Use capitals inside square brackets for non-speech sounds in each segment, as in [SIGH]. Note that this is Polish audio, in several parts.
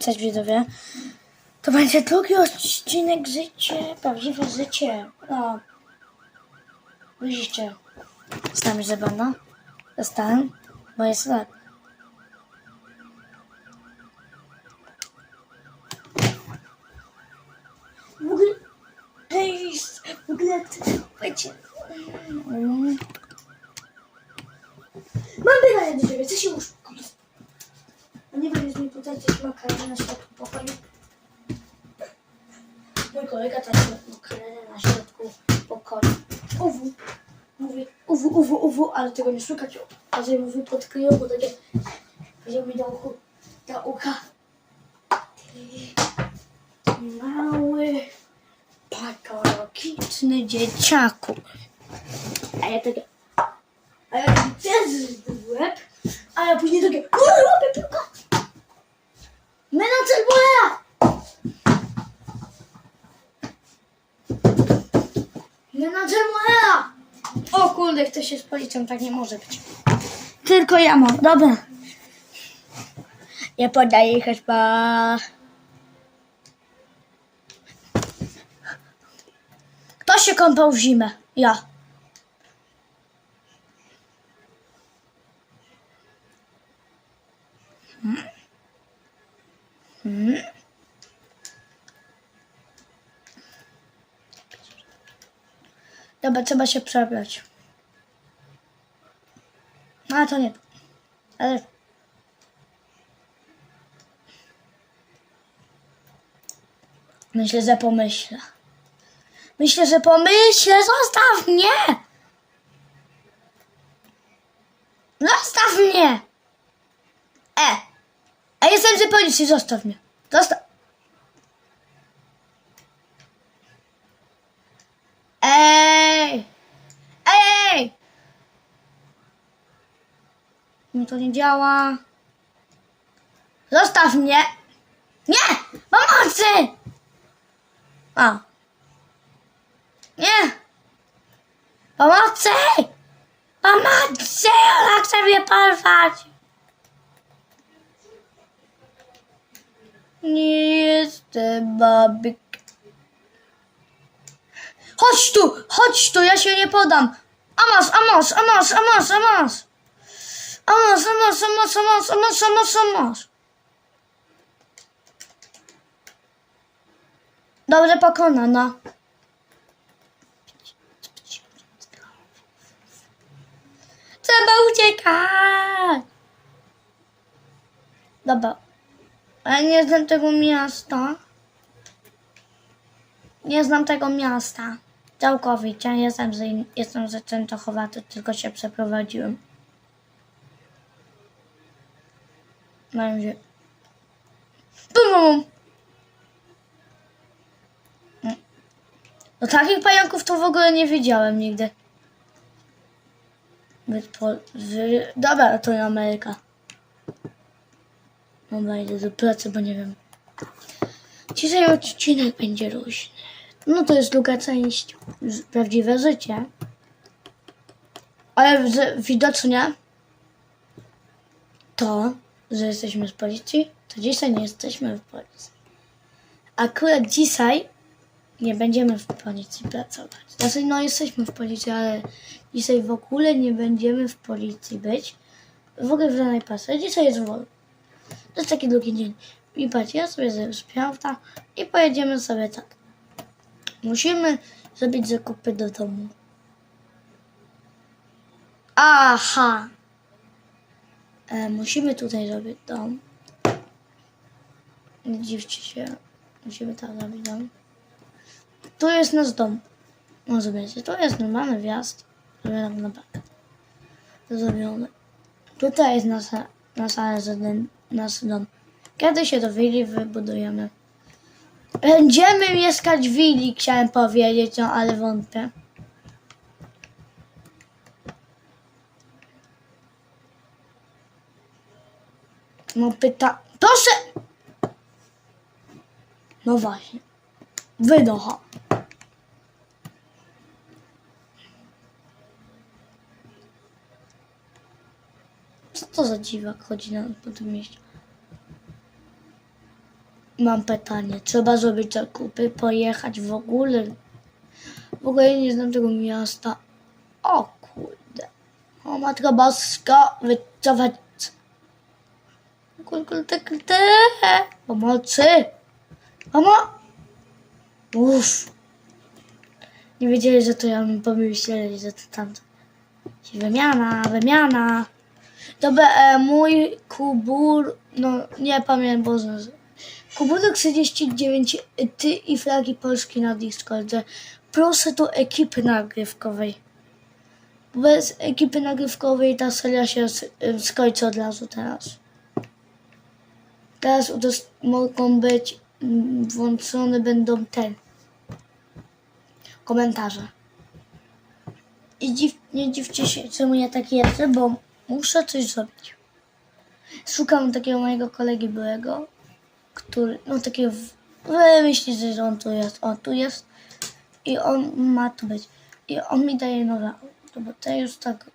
Cześć widzowie. To będzie drugi odcinek życie, prawdziwe życie. No. Widzicie. Stałem zabawno. Zostałem, bo jest tak. W ogóle... Hej, w ogóle... Mm. Mam pytanie do ciebie, co się już... A nie będziesz mi tutaj coś makarony na środku pokoju? Mój kolega też ma makarony na środku pokoju. Uwu. Mówię uwu, uwu, uwu, ale tego nie szukać. A że mówił pod kryją, bo takie... Powiedział mi do uchu, do ucha. Mały, patologiczny dzieciaku. A ja takie... A ja też w łeb, a ja później takie... Łapie piłka! Menadżer Bola! Menadżer Bola! O kurde, ktoś się z policją, tak nie może być. Tylko ja mam, dobra. Ja podaję chyba... Kto się kąpał w zimę? Ja. Dobra, trzeba się przebrać. No, ale to nie. Ale... Myślę, że pomyślę. Myślę, że pomyślę. Zostaw mnie! Zostaw mnie! E! A jestem z policji, zostaw mnie. Zostaw. Ej! Ej! No to nie działa. Zostaw mnie! Nie! Pomocy! A. Nie! Pomocy! Pomocy! Ona chce mnie porwać! Nie jestem babik. Chodź tu, chodź tu, ja się nie podam. Amos, Amos, Amos, Amos, Amos. Amos, Amos, Amos, Amos, Amos, Amos, Amos. Dobrze pokonana. Trzeba uciekać. Dobra. Ale nie znam tego miasta. Nie znam tego miasta. Całkowicie. Jestem z, jestem z Częstochowa, to tylko się przeprowadziłem. Mam się... Bum! No takich pająków to w ogóle nie widziałem nigdy. Dobra, to nie Ameryka. Dobra, idę do pracy, bo nie wiem. Dzisiaj odcinek będzie luźny. No to jest druga część. Prawdziwe życie. Ale widocznie to, że jesteśmy z policji, to dzisiaj nie jesteśmy w policji. Akurat dzisiaj nie będziemy w policji pracować. Znaczy, no jesteśmy w policji, ale dzisiaj w ogóle nie będziemy w policji być. W ogóle w żadnej pracy. Dzisiaj jest wolny. To jest taki drugi dzień. I patrz, ja sobie zrobię sprawdza i pojedziemy sobie tak. Musimy zrobić zakupy do domu. Aha! E, musimy tutaj zrobić dom. Nie dziwcie się. Musimy tak zrobić dom. Tu jest nasz dom. No zobaczcie, to jest normalny wjazd. Zrobiony na park. Zrobiony. Tutaj jest nasza, nasza rezydent, nasz dom. Kiedy się do willi wybudujemy? Będziemy mieszkać w willi, chciałem powiedzieć, no ale wątpię. No pyta... Proszę! No właśnie. Wydocha. Co to za dziwak chodzi na, po tym mieście? mam pytanie. Trzeba zrobić zakupy, pojechać w ogóle. W ogóle nie znam tego miasta. O kurde. O matka boska, wycofać. Kurde, kurde. Pomocy. Mamo. Uff. Nie wiedzieli, że to ja bym pomyśleli, że to tamto. Wymiana, wymiana. Dobra, e, mój kubur, no nie pamiętam, bo. Kuburek 39, e, ty i flagi Polski na Discordzie. Proszę do ekipy nagrywkowej. Bez ekipy nagrywkowej ta seria się e, skończy od razu teraz. Teraz mogą być mm, włączone będą te komentarze. I dziw, nie dziwcie się, czemu ja tak jeżdżę, bo muszę coś zrobić. Szukam takiego mojego kolegi byłego, który, no takiego, w- wymyślicie, że on tu jest, on tu jest i on ma tu być. I on mi daje nowe auto, bo to już tak,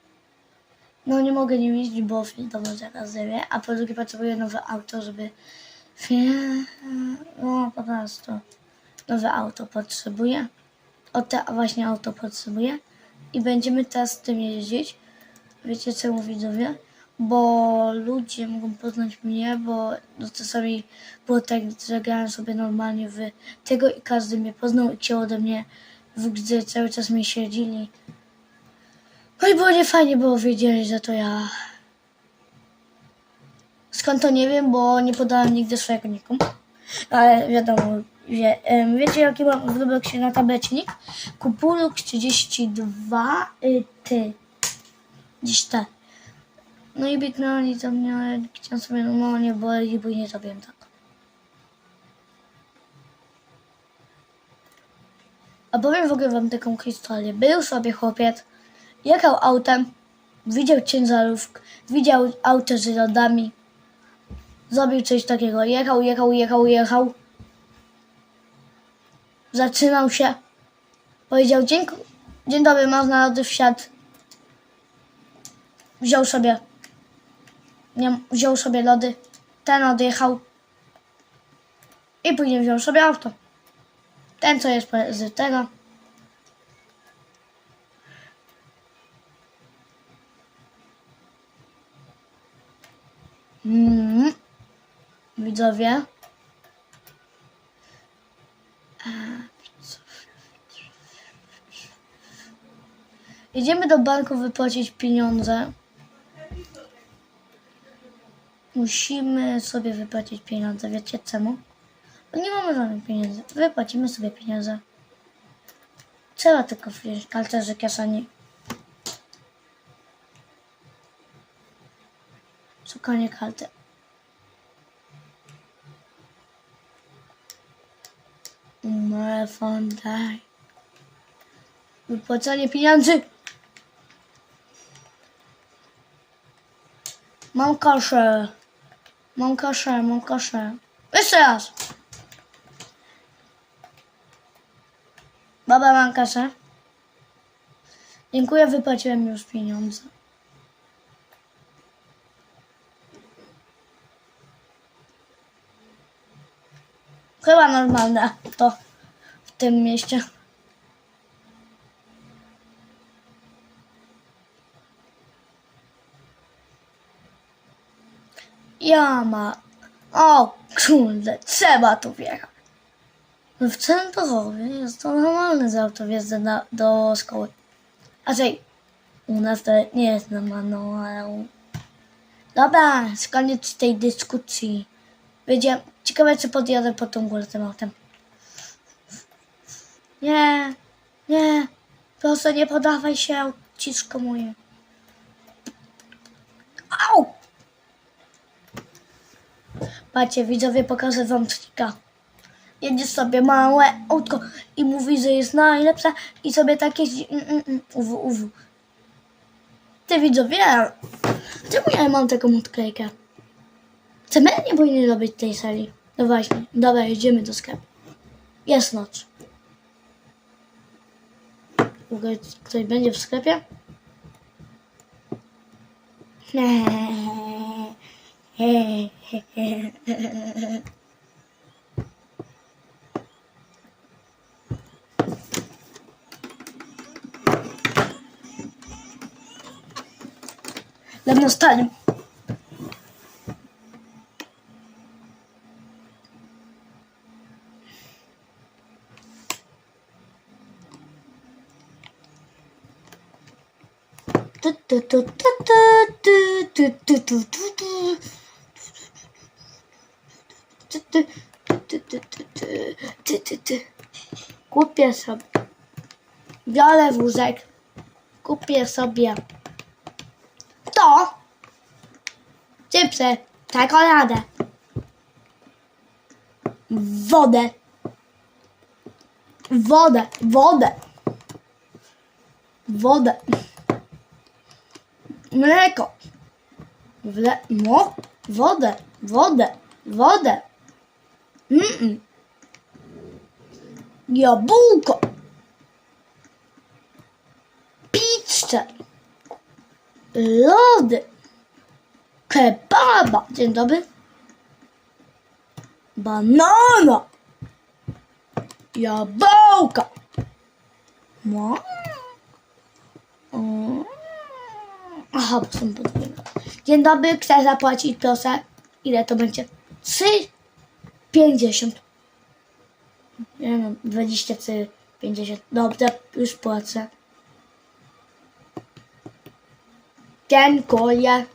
no nie mogę nim jeździć, bo wiadomo, zaraz zjewie, a po drugie potrzebuję nowe auto, żeby, no po prostu, nowe auto potrzebuję. O te właśnie auto potrzebuję i będziemy teraz tym jeździć. Wiecie czemu widzowie? Bo ludzie mogą poznać mnie, bo no czasami było tak, że grałem sobie normalnie w tego i każdy mnie poznał i chciał ode mnie w grze cały czas mnie śledzili. No i było nie fajnie, bo wiedzieli, że to ja. Skąd to nie wiem, bo nie podałem nigdy swojego niku. Ale wiadomo, wie, wiecie jaki mam w Robloxie na tablecinik? Kupuluk 32 y, ty. Gdzieś i biegnęli to mnie, ale chciałem sobie normalnie boli, bo nie zrobiłem tak. A powiem w ogóle wam taką historię. Był sobie chłopiec, jechał autem, widział ciężarówkę, widział auto z lodami, zrobił coś takiego. Jechał, jechał, jechał, jechał. Zatrzymał się. Powiedział dzień, dzień dobry, można lody wsiadł. Wziął sobie. Nie, wziął sobie lody. Ten odjechał. I później wziął sobie auto. Ten, co jest z tego. Mm. Widzowie. Jedziemy do banku wypłacić pieniądze. Musimy sobie wypłacić pieniądze. Wiecie czemu? Bo nie mamy żadnych pieniędzy. Wypłacimy sobie pieniądze. Trzeba tylko wziąć kalterze kieszeni. Szukanie karty. Marathon day. Wypłacanie pieniędzy. Mam kaszę. Mam kaszę, mam kaszę. Jeszcze raz. Baba, mam kaszę. Dziękuję, wypłaciłem już pieniądze. Chyba normalne to w tym mieście. Jama. O kurde, trzeba tu wjechać. W Centrowie jest to normalne, że auto wjeżdża na, do szkoły. A czej, u nas to nie jest normalne, ale... Dobra, koniec tej dyskusji. Będzie ciekawe, czy podjadę po tą górę tym autem. Nie, nie, proszę nie podawaj się, ciszko moje. Au! Patrzcie, widzowie, pokażę wam trika. Jedzie sobie małe autko i mówi, że jest najlepsze i sobie tak jeździ. Mm, mm, mm, uwu. Ty widzowie, czemu ja mam taką odklejkę? CML nie powinien robić tej sali. No właśnie, dobra, jedziemy do sklepu. Jest noc. W ogóle ktoś będzie w sklepie? Lämna oss time. Du, du, du, du, du. Tu, tu, tu, tu, tu, tu, tu, tu, tu. Kupię sobie. Biorę wózek. Kupię sobie to. Chipsy, czekoladę, wodę, wodę, wodę, wodę, mleko, Wle, no, wodę, wodę, wodę, mm -mm. jabłko, pizzę, lody, kebaba, dzień dobry, banana, jabłka, no. Mm. Aha, bo są podwójne. Dzień dobry, chcę zapłacić, proszę. Ile to będzie? 3,50. Nie wiem, 24, 50. Dobrze, już płacę. Dziękuję.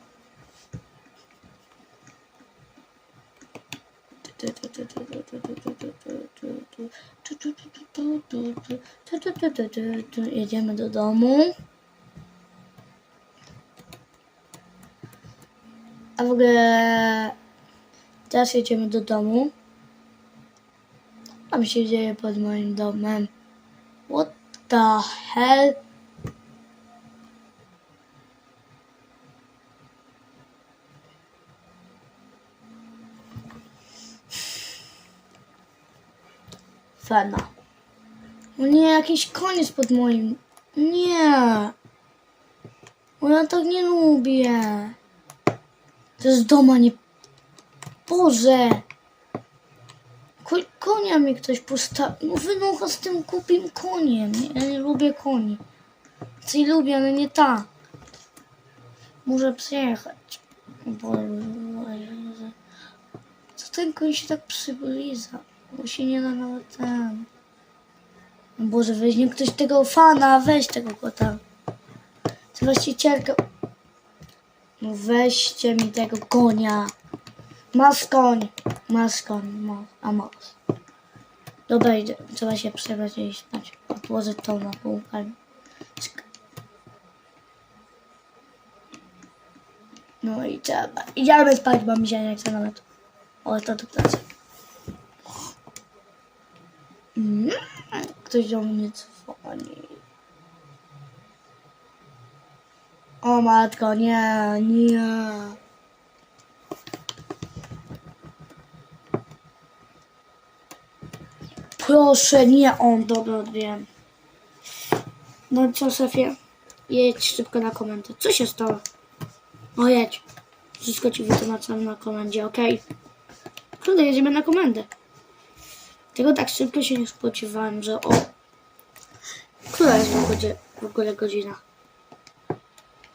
Jedziemy do domu. A w ogóle teraz jedziemy do domu. Mi się dzieje pod moim domem. What the hell? Fena. No nie, jakiś koniec pod moim. Nie. Bo ja tak nie lubię. To jest doma, nie. Boże. Ko konia mi ktoś postawił. No wynocha z tym głupim koniem. Ja nie lubię koni. Ty lubię, ale nie ta. Muszę przyjechać. Boże. Co ten koń się tak przybliża? Bo się nie da nawet ten. No Boże, weźmie ktoś tego fana, weź tego kota. Ty właścicielka. No weźcie mi tego konia. Masz koń. Masz koń. A masz. Dobra, idę. Trzeba się przebrać i spać. Odłożę to na. Cyk. No i trzeba. Idziemy spać, bo mi się nie chce nawet. O, to do pracy. Mm, Ktoś do mnie dzwoni. O matko, nie, nie. Proszę, nie on, dobra, wiem. No co, szefie? Jedź szybko na komendę. Co się stało? No jedź. Wszystko ci wytłumaczyłem na komendzie, okej? Kurde, jedziemy na komendę. Tego tak szybko się nie spodziewałem, że o... Która jest w ogóle, w ogóle godzina?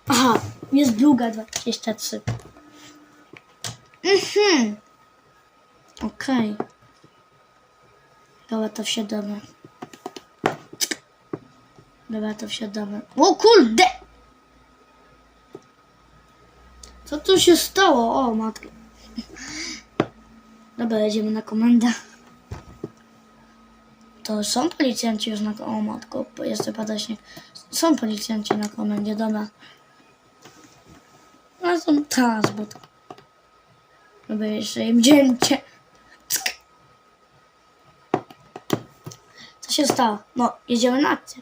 Aha, jest druga 23. Mhm. Okej. Dobra, to wsiadamy. Dobra, to wsiadamy. O kurde! Co tu się stało? O, matko. Dobra, jedziemy na komendę. To są policjanci już na O matko, jeszcze pada śnieg. Są policjanci na komendzie, dobra. No są teraz, bo to... Dobra, jeszcze im dzięcie. się stało? No, jedziemy na akcję.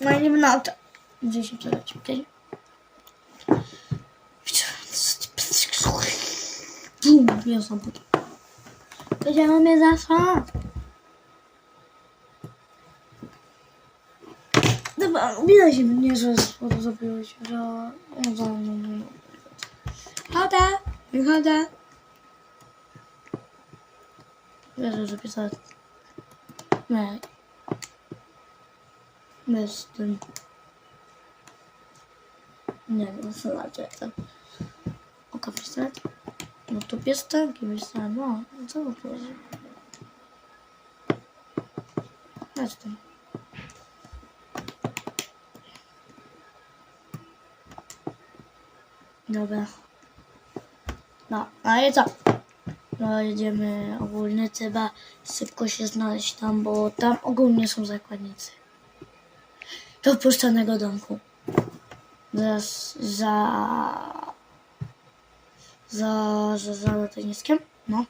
No jedziemy na akcję. Gdzie się przydać, okej? Bum, ja sam potem. To działamy za sąd. Dobra, widać mnie, że zrobiłeś, że... No, no, no, no. Chodzę, wychodzę. Wierzę, że pisać. Nie. Bez tym. Nie wiem, co znaczy to. Oka pistolet. No tu pistolet i pistolet. No, co to powiedzieć? Chodź tam. Dobra. No, ale co? No, jedziemy ogólnie, trzeba szybko się znaleźć tam, bo tam ogólnie są zakładnicy. Do opuszczonego domku. Za, za, za, za, za lotniskiem? No.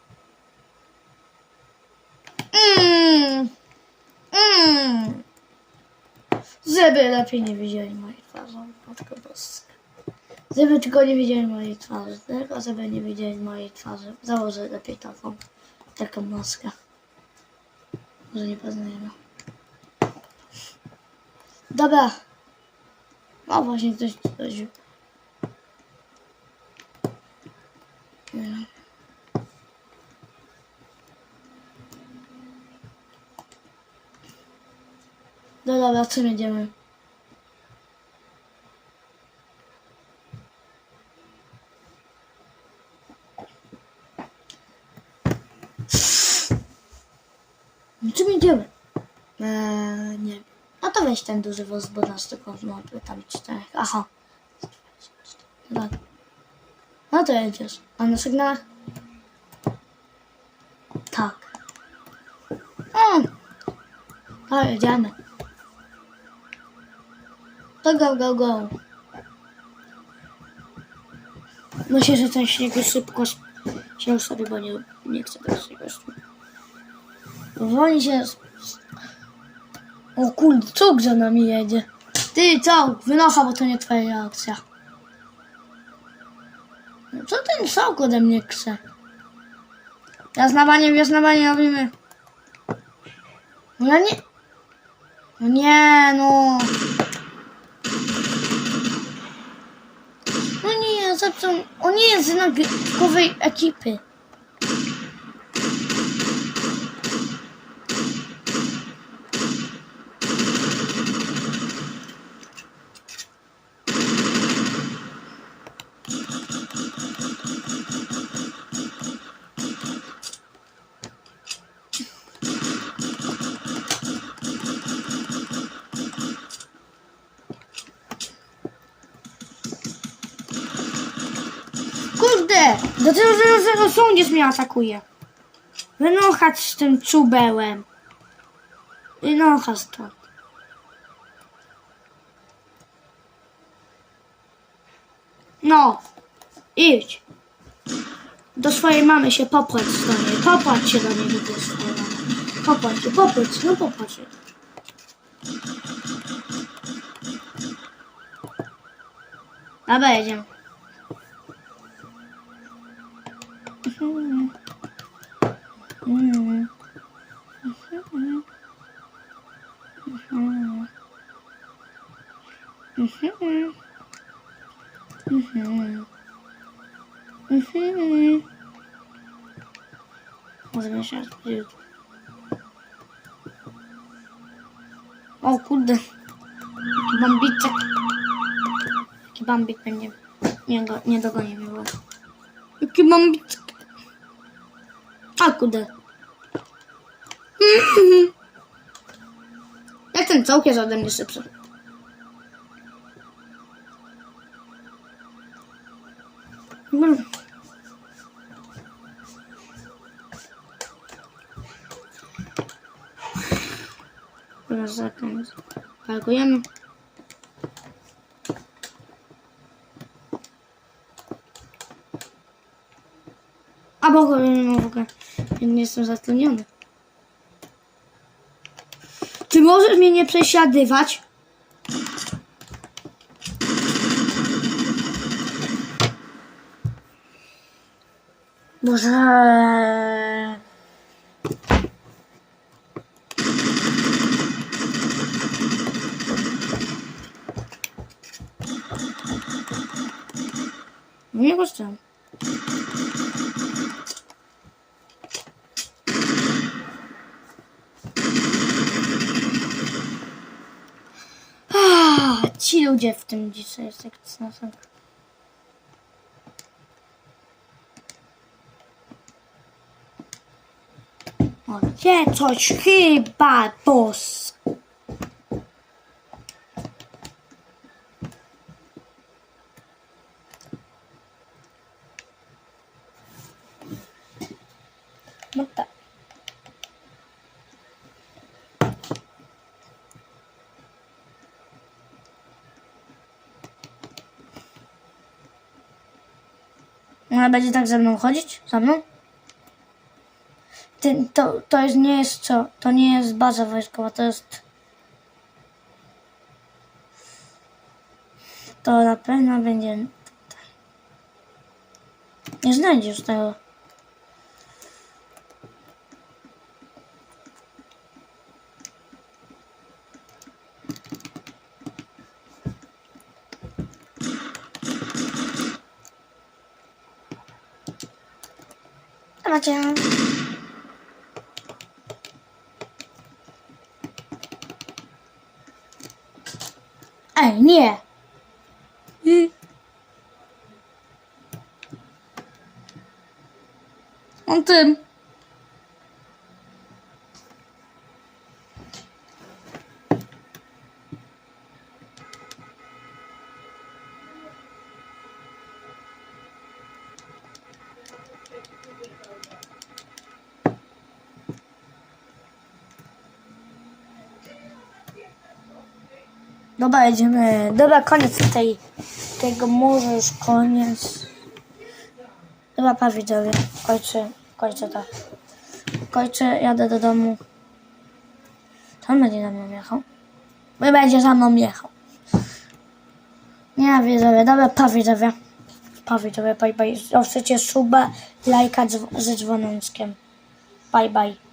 Mm, mm. Żeby lepiej nie widzieli mojej twarzy, matko boska. Żeby tylko nie widzieli mojej twarzy, tylko żeby nie widzieli mojej twarzy. Założę lepiej taką, taką maskę. Może nie poznajemy. Dobra. O, właśnie ktoś coś... Nie. No dobra, czym jedziemy? Czym idziemy? Eee, nie. No to weź ten duży wóz, bo nas tylko no, tam czterech. Aha. No. No to jedziesz. A na sygnałach? Tak. Mm. To jedziemy. To go, go, go. Myślę, że ten śnieg szybko sp- się ustawi, bo nie, nie chcę tego śniegu Powoli się... O kurde, czołg za nami jedzie. Ty, czołg, wynocha, bo to nie twoja akcja. No Co ten czołg ode mnie chce? Jasnawanie, jasnawanie robimy. No ja nie... No nie, no. No nie, zepsuł... On nie jest z nagrywowej ekipy. Sądziec mnie atakuje? Wynochać z tym czubełem. Wynocha stąd. No, idź. Do swojej mamy się popłać do niej. Popłać się do niej do swojej mamy. Popłać się, popłać, no popłać się. Dobra, jedziemy. Może jeszcze raz powiedzieć. O kurde. Jaki Bambiczek. Jaki bambik będzie. Nie, nie dogonię mnie, bo... Jaki bambiczek. A kurde. [LAUGHS] Jak ten całk jest ode mnie szybszy. Mm. Teraz zakręt. Parkujemy. A bo w ogóle. Nie jestem zatleniony. Czy możesz mnie nie przesiadywać? Może... Nie puszczam. Ci ludzie w tym dzisiaj sam. O, gdzie coś chyba boss. No tak. Ona będzie tak ze mną chodzić? Za mną? Ty, to, to jest, nie jest co? To nie jest baza wojskowa, to jest... To na pewno będzie. Nie znajdziesz tego. Macie. Ej, nie. On tym. Dobra, jedziemy. Dobra, koniec tej, tego może już koniec. Dobra, pa widzowie. Kończę, kończę to. Kończę, jadę do domu. To będzie za mną jechał. Bo będzie za mną jechał. Nie, widzowie. Dobra, pa widzowie. Pa widzowie, bye bye. Zostawcie suba, lajka ze dzwoneczkiem. Bye bye.